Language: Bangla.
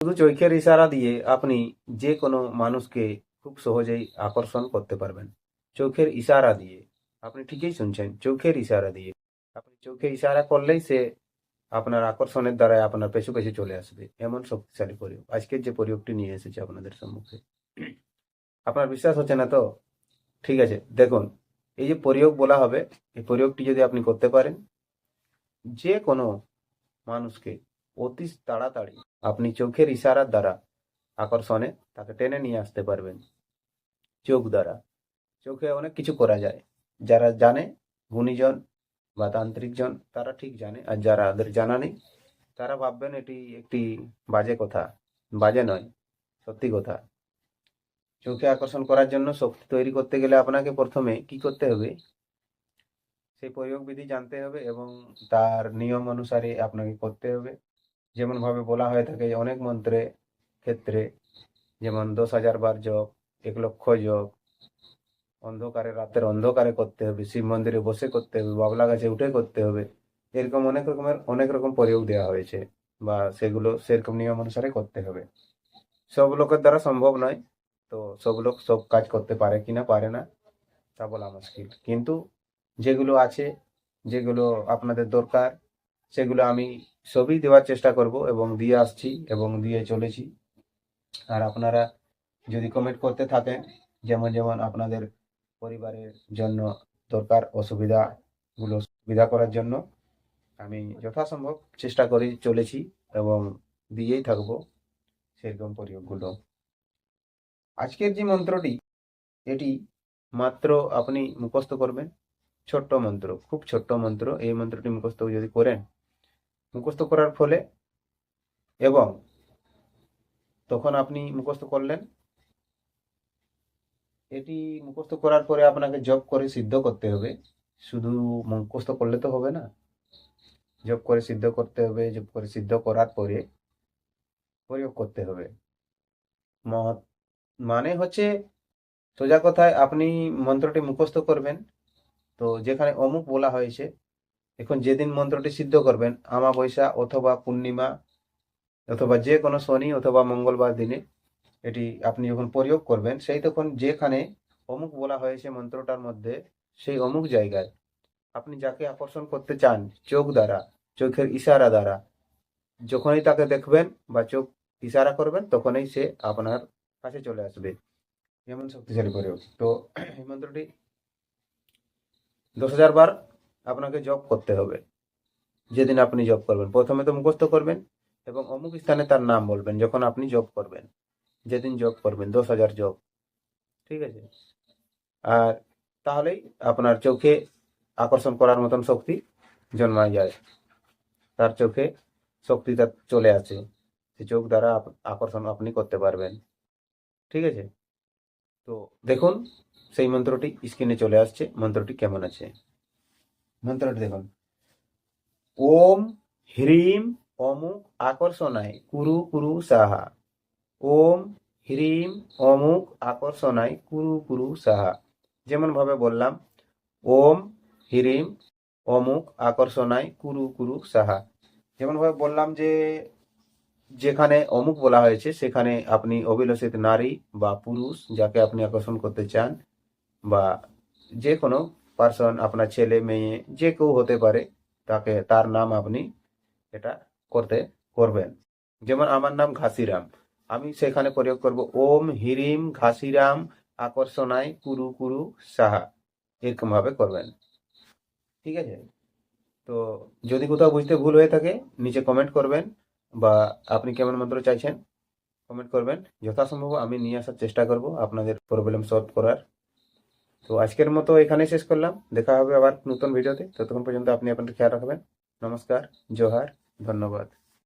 শুধু চোখের ইশারা দিয়ে আপনি যে কোনো মানুষকে খুব সহজেই আকর্ষণ করতে পারবেন। চোখের ইশারা দিয়ে। আপনি ঠিকই শুনছেন, চোখের ইশারা দিয়ে। আপনি চোখে ইশারা করলেই সে আপনার আকর্ষণের দ্বারাই আপনার পেছু পেছু চলে আসবে। এমন শক্তিশালী প্রয়োগ আজকের যে প্রয়োগটি নিয়ে এসেছে আপনাদের সম্মুখে। আপনার বিশ্বাস হচ্ছে না তো? ঠিক আছে, দেখুন, এই যে প্রয়োগ বলা হবে, এই প্রয়োগটি যদি আপনি করতে পারেন, যে কোনো মানুষকে অতি তাড়াতাড়ি আপনি চোখের ইশারার দ্বারা আকর্ষণে তাকে টেনে নিয়ে আসতে পারবেন। চোখ দ্বারা। চোখে অনেক কিছু করা যায়। যারা জানে, গুণীজন বা তান্ত্রিকজন, তারা ঠিক জানে। আর যারা ওদের জানা নেই, তারা ভাববেন এটি একটি বাজে কথা। বাজে নয়, সত্যি কথা। চোখে আকর্ষণ করার জন্য শক্তি তৈরি করতে গেলে আপনাকে প্রথমে কি করতে হবে? সেই প্রয়োগ বিধি জানতে হবে এবং তার নিয়ম অনুসারে আপনাকে করতে হবে। যেমন ভাবে বলা হয়ে থাকে অনেক মন্ত্রে ক্ষেত্রে, যেমন দশ হাজার বার জপ, এক লক্ষ জপ, অন্ধকারে রাতের অন্ধকারে করতে হবে, শিব মন্দিরে বসে করতে হবে, বাবলা গাছে উঠে করতে হবে, এরকম অনেক রকমের, অনেক রকম প্রয়োগ দেওয়া হয়েছে বা সেগুলো সেরকম নিয়ম অনুসারে করতে হবে। সব লোকের দ্বারা সম্ভব নয়, তো সব লোক সব কাজ করতে পারে কি না পারে না, তা বলা মুশকিল। কিন্তু যেগুলো আছে, যেগুলো আপনাদের দরকার, সেগুলো আমি সবই দেওয়ার চেষ্টা করব এবং দিয়ে আসছি এবং দিয়ে চলেছি। আর আপনারা যদি কমেন্ট করতে থাকেন, যেমন যেমন আপনাদের পরিবারের জন্য দরকার অসুবিধাগুলো সুবিধা করার জন্য, আমি যথাসম্ভব চেষ্টা করে চলেছি এবং দিয়েই থাকব সেরকম প্রয়োগগুলো। আজকের যে মন্ত্রটি, এটি মাত্র আপনি মুখস্থ করবেন। ছোট্ট মন্ত্র, খুব ছোট্ট মন্ত্র। এই মন্ত্রটি মুখস্থ যদি করেন মুখস্থ করার ফলে এবং তখন আপনি মুখস্থ করলেন, এটি মুখস্থ করার পরে আপনাকে জব করে সিদ্ধ করতে হবে। শুধু মুখস্থ করলে তো হবে না। জব করে সিদ্ধ করতে হবে জব করে সিদ্ধ করার পরে প্রয়োগ করতে হবে। মানে হচ্ছে সোজা কথায় আপনি মন্ত্রটি মুখস্থ করবেন। তো যেখানে অমুক বলা হয়েছে এখন যেদিন মন্ত্রটি সিদ্ধ করবেন, আমাবৈশা অথবা পূর্ণিমা অথবা যে কোনো শনি অথবা মঙ্গলবার দিনে এটি আপনি যখন প্রয়োগ করবেন, সেই তখন যেখানে অমুক বলা হয়েছে মন্ত্রটার মধ্যে, সেই অমুক জায়গায় আপনি যাকে আকর্ষণ করতে চান, চোখ দ্বারা, চোখের ইশারা দ্বারা, যখনই তাকে দেখবেন বা চোখ ইশারা করবেন, তখনই সে আপনার কাছে চলে আসবে। যেমন শক্তিশালী প্রয়োগ তো এই মন্ত্রটি দশ হাজার বার আপনাকে জব করতে হবে। যেদিন আপনি জব করবেন। প্রথমে তো মুখস্থ করবেন এবং অমুক স্থানে তার নাম বলবেন, যখন আপনি জব করবেন। যেদিন জব করবেন, দশ হাজার জব ঠিক আছে? আর তাহলেই আপনার চোখে আকর্ষণ করার মতন শক্তি জন্মায় যায়। তার চোখে শক্তিটা চলে আসে। সে চোখ দ্বারা আকর্ষণ আপনি করতে পারবেন। ঠিক আছে? তো দেখুন, সেই মন্ত্রটি স্ক্রিনে চলে আসছে। মন্ত্রটি কেমন আছে? মন্ত্রটি দেখুন। ওম হ্রিম অমুক আকর্ষণায় কুরু কুরু সাহা। ওম হ্রিম অমুক আকর্ষণায় কুরু কুরু সাহা। যেমন ভাবে বললাম, ওম হ্রিম অমুক আকর্ষণায় কুরু কুরু সাহা। যেমন ভাবে বললাম যে, যেখানে অমুক বলা হয়েছে, সেখানে আপনি অভিলষিত নারী বা পুরুষ যাকে আপনি আকর্ষণ করতে চান বা যে কোনো পার্সন আপনার ছেলে মেয়ে যে কেউ হতে পারে তাকে তার নাম আপনি এটা করতে করবেন যেমন আমার নাম ঘাসিরাম আমি সেখানে প্রয়োগ করব ওম হিরিম ঘাসিরাম আকর্ষণায় কুরু কুরু সাহা এরকম ভাবে করবেন ঠিক আছে তো যদি কোথাও বুঝতে ভুল হয়ে থাকে নিচে কমেন্ট করবেন বা আপনি কেমন মন্ত্র চাইছেন কমেন্ট করবেন যথাসম্ভব আমি নিয়ে আসার চেষ্টা করব আপনাদের প্রবলেম সলভ করার তো আজকের মতো এখানেই শেষ করলাম। দেখা হবে আবার নতুন ভিডিওতে। ততক্ষণ পর্যন্ত আপনি আপনার খেয়াল রাখবেন। নমস্কার, জোহার, ধন্যবাদ।